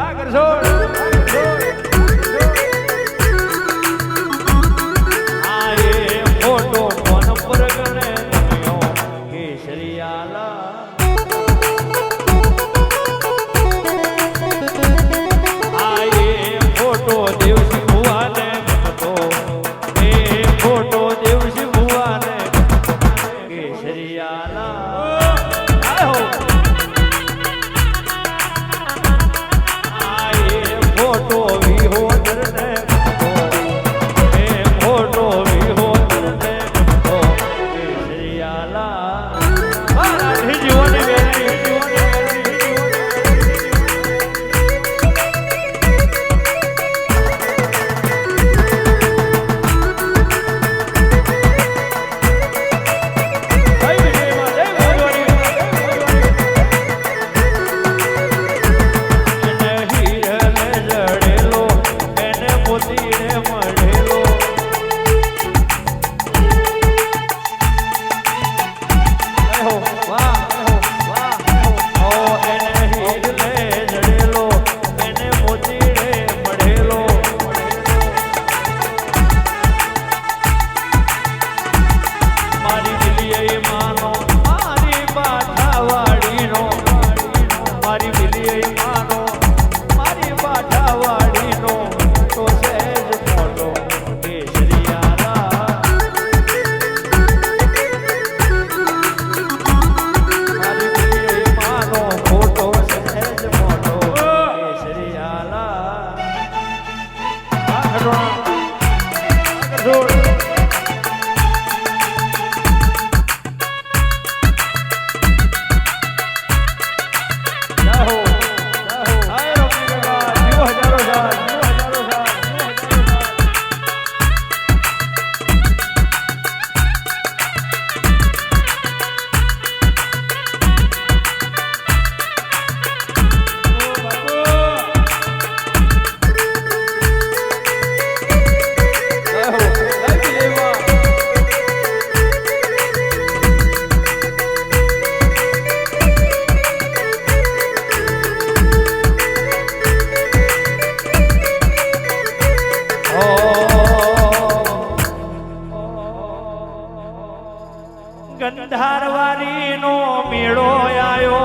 Vai, garçom! azul. કઢારવારી નો મેળો આવ્યો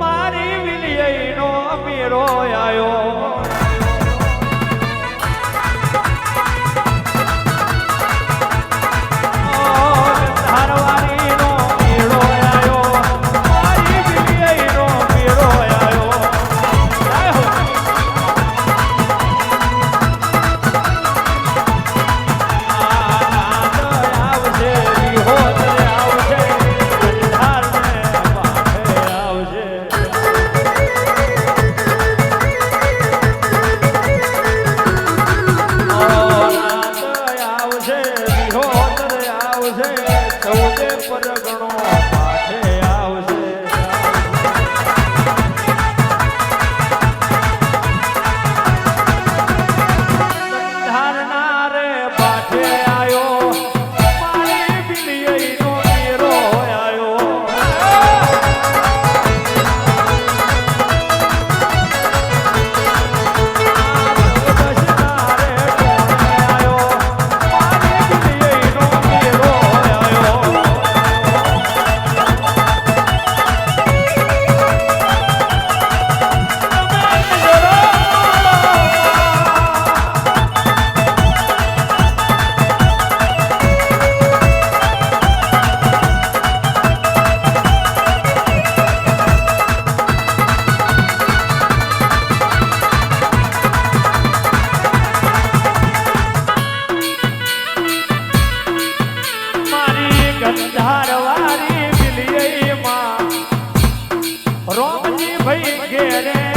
મારી વિલિયનો મેળો આવ્યો Yeah.